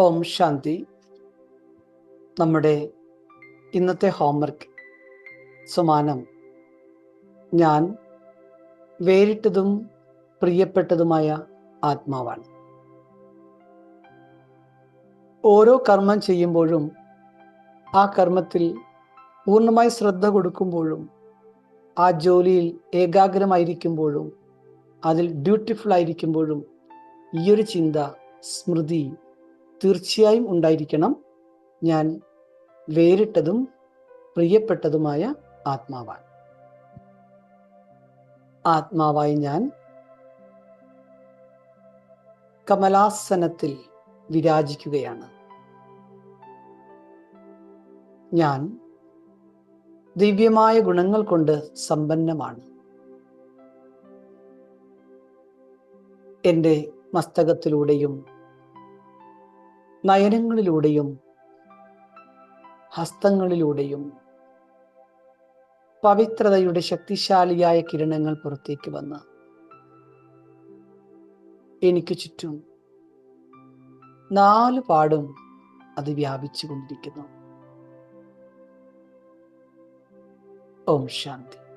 ഓം ശാന്തി. നമ്മുടെ ഇന്നത്തെ ഹോംവർക്ക് സമാനം ഞാൻ വേറിട്ടതും പ്രിയപ്പെട്ടതുമായ ആത്മാവാണ്. ഓരോ കർമ്മം ചെയ്യുമ്പോഴും ആ കർമ്മത്തിൽ പൂർണമായി ശ്രദ്ധ കൊടുക്കുമ്പോഴും ആ ജോലിയിൽ ഏകാഗ്രമായിരിക്കുമ്പോഴും അതിൽ ഡ്യൂട്ടിഫുൾ ആയിരിക്കുമ്പോഴും ഈ ഒരു ചിന്ത സ്മൃതി തീർച്ചയായും ഉണ്ടായിരിക്കണം. ഞാൻ വേറിട്ടതും പ്രിയപ്പെട്ടതുമായ ആത്മാവാണ്. ആത്മാവായി ഞാൻ കമലാസനത്തിൽ വിരാജിക്കുകയാണ്. ഞാൻ ദിവ്യമായ ഗുണങ്ങൾ കൊണ്ട് സമ്പന്നമാണ്. എന്റെ മസ്തകത്തിലൂടെയും നയനങ്ങളിലൂടെയും ഹസ്തങ്ങളിലൂടെയും പവിത്രതയുടെ ശക്തിശാലിയായ കിരണങ്ങൾ പുറത്തേക്ക് വന്ന് എനിക്ക് ചുറ്റും നാലു പാടും അത് വ്യാപിച്ചു കൊണ്ടിരിക്കുന്നു ഓം ശാന്തി.